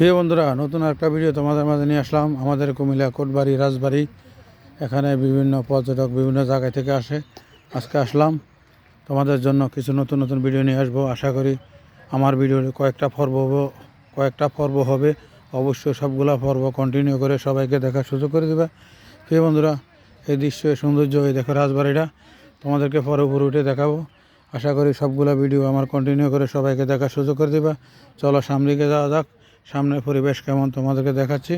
প্রিয় বন্ধুরা, নতুন একটা ভিডিও তোমাদের মাঝে নিয়ে আসলাম। আমাদের কুমিল্লা, কোটবাড়ি, রাজবাড়ি, এখানে বিভিন্ন পর্যটক বিভিন্ন জায়গা থেকে আসে। আজকে আসলাম। তোমাদের জন্য কিছু নতুন নতুন ভিডিও নিয়ে আসব। আশা করি আমার ভিডিও কয়েকটা পর্ব কয়েকটা পর্ব হবে। অবশ্যই সবগুলা পর্ব কন্টিনিউ করে সবাইকে দেখার সুযোগ করে দেবে। প্রিয় বন্ধুরা, এই দৃশ্য সৌন্দর্য, এই দেখো রাজবাড়িটা। তোমাদেরকে পরে উপরে উঠে দেখাবো। আশা করি সবগুলা ভিডিও আমার কন্টিনিউ করে সবাইকে দেখার সুযোগ করে দেবে। চলো সামনে যাওয়া যাক। সামনের পরিবেশ কেমন তোমাদেরকে দেখাচ্ছি।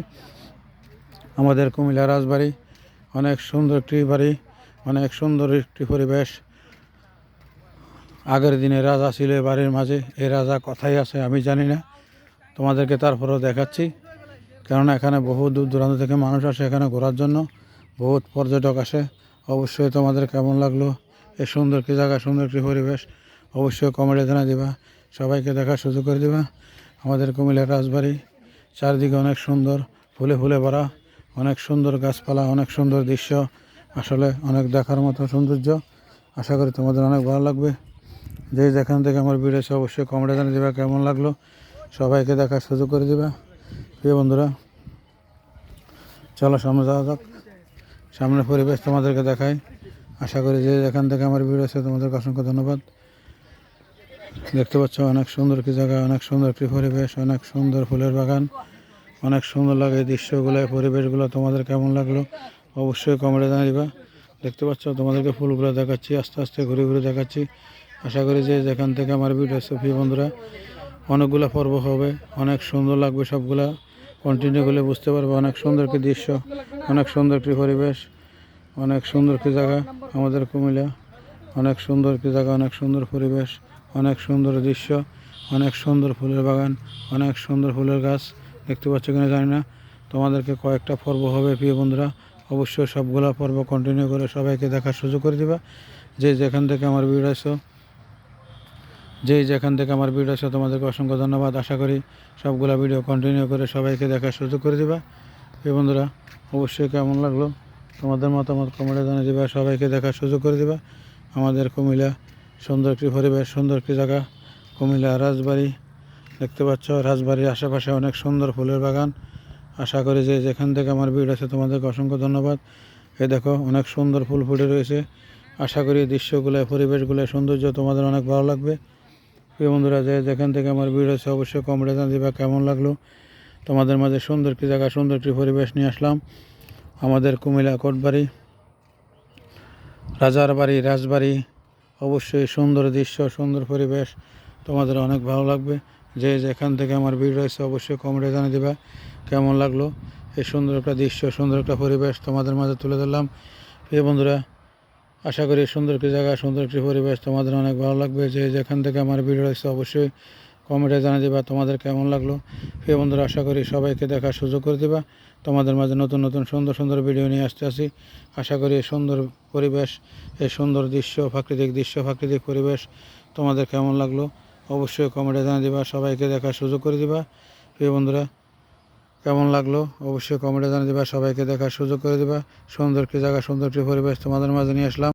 আমাদের কুমিল্লা রাজবাড়ি, অনেক সুন্দর একটি বাড়ি, অনেক সুন্দর একটি পরিবেশ। আগের দিনে রাজা ছিল এই বাড়ির মাঝে, এই রাজা কথাই আছে আমি জানি না। তোমাদেরকে তারপরেও দেখাচ্ছি, কেননা এখানে বহু দূর দূরান্ত থেকে মানুষ আসে এখানে ঘোরার জন্য, বহুত পর্যটক আসে। অবশ্যই তোমাদের কেমন লাগল? এই সুন্দর একটি জায়গা, সুন্দর একটি পরিবেশ, অবশ্যই কমেডি জানা দিবা, সবাইকে দেখার সুযোগ করে দিবা। আমাদের কুমিল্লার রাজবাড়ি, চারদিকে অনেক সুন্দর ফুলে ফুলে ভরা, অনেক সুন্দর গাছপালা, অনেক সুন্দর দৃশ্য। আসলে অনেক দেখার মতো সৌন্দর্য। আশা করি তোমাদের অনেক ভালো লাগবে। যে যেখান থেকে আমার ভিডিও আছে অবশ্যই কমেন্টে জানিয়ে দেবা কেমন লাগল। সবাইকে দেখার সুযোগ করে দিবা। প্রিয় বন্ধুরা, চলো সামনে যাওয়া যাক। সামনের পরিবেশ তোমাদেরকে দেখাই। আশা করি যে যেখান থেকে আমার ভিডিও আছে তোমাদেরকে অসংখ্য ধন্যবাদ। দেখতে পাচ্ছ অনেক সুন্দর কি জায়গা অনেক সুন্দর একটি পরিবেশ অনেক সুন্দর ফুলের বাগান অনেক সুন্দর লাগে এই দৃশ্যগুলো পরিবেশগুলো তোমাদের কেমন লাগল অবশ্যই কমেন্টে জানাইবা দেখতে পাচ্ছ তোমাদেরকে ফুলগুলো দেখাচ্ছি আস্তে আস্তে ঘুরে ঘুরে দেখাচ্ছি আশা করি যে যেখান থেকে আমার ভিডিও সফি বন্ধুরা অনেকগুলো পর্ব হবে অনেক সুন্দর লাগবে সবগুলা কন্টিনিউ করলে বুঝতে পারবে অনেক সুন্দর কি দৃশ্য অনেক সুন্দর একটি পরিবেশ অনেক সুন্দর কি জায়গা আমাদের কুমিল্লা অনেক সুন্দর কি জায়গা অনেক সুন্দর পরিবেশ অনেক সুন্দর দৃশ্য, অনেক সুন্দর ফুলের বাগান, অনেক সুন্দর ফুলের গাছ। দেখতে পাচ্ছ কিনা জানি না। তোমাদেরকে কয়েকটা পর্ব হবে প্রিয় বন্ধুরা। অবশ্যই সবগুলা পর্ব কন্টিনিউ করে সবাইকে দেখার সুযোগ করে দিবা। যে যেখান থেকে আমার ভিডিও আসো যে যেখান থেকে আমার ভিডিও আসো তোমাদেরকে অসংখ্য ধন্যবাদ। আশা করি সবগুলা ভিডিও কন্টিনিউ করে সবাইকে দেখার সুযোগ করে দিবা। প্রিয় বন্ধুরা, অবশ্যই কেমন লাগল? তোমাদের মতামত কমেন্টে জানিয়ে দিবা। সবাইকে দেখার সুযোগ করে দিবা। আমাদের কুমিল্লা সুন্দর একটি পরিবেশ, সুন্দর একটি জায়গা। কুমিল্লা রাজবাড়ি, দেখতে পাচ্ছ, রাজবাড়ির আশেপাশে অনেক সুন্দর ফুলের বাগান। আশা করি যে যেখান থেকে আমার ভিড় আছে, তোমাদেরকে অসংখ্য ধন্যবাদ। এ দেখো, অনেক সুন্দর ফুল ফুটে রয়েছে। আশা করি দৃশ্যগুলো পরিবেশগুলো সৌন্দর্য তোমাদের অনেক ভালো লাগবে। প্রিয় বন্ধুরা, যে যেখান থেকে আমার ভিড় আছে, অবশ্যই কমেন্টে জানিয়ে দিবা কেমন লাগল। তোমাদের মাঝে সুন্দর একটি জায়গা, সুন্দর একটি পরিবেশ নিয়ে আসলাম। আমাদের কুমিল্লা কোটবাড়ি রাজার বাড়ি রাজবাড়ি অবশ্যই সুন্দর দৃশ্য, সুন্দর পরিবেশ। তোমাদের অনেক ভালো লাগবে। যে যেখান থেকে আমার ভিড় রয়েছে, অবশ্যই কমেন্টে জানিয়ে দেবা। কেমন লাগল? এই সুন্দর একটা দৃশ্য, সুন্দর একটা পরিবেশ তোমাদের মাঝে তুলে ধরলাম। প্রিয় বন্ধুরা, আশা করি সুন্দর একটি জায়গা, সুন্দর একটি পরিবেশ তোমাদের অনেক ভালো লাগবে। যে যেখান থেকে আমার ভিডিও রয়েছে, অবশ্যই কমেন্টে জানিয়ে দেবা তোমাদের কেমন লাগল। প্রিয় বন্ধুরা, আশা করি সবাইকে দেখার সুযোগ করে দেবা। তোমাদের মাঝে নতুন নতুন সুন্দর সুন্দর ভিডিও নিয়ে আসতে আসি। আশা করি এই সুন্দর পরিবেশ, এই সুন্দর দৃশ্য, প্রাকৃতিক দৃশ্য, প্রাকৃতিক পরিবেশ তোমাদের কেমন লাগল? অবশ্যই কমেন্টে জানিয়ে দিবা, সবাইকে দেখার সুযোগ করে দিবা। প্রিয় বন্ধুরা, কেমন লাগল? অবশ্যই কমেন্টে জানিয়ে দিবা, সবাইকে দেখার সুযোগ করে দিবা। সুন্দর একটি জায়গা, সুন্দর একটি পরিবেশ তোমাদের মাঝে নিয়ে আসলাম।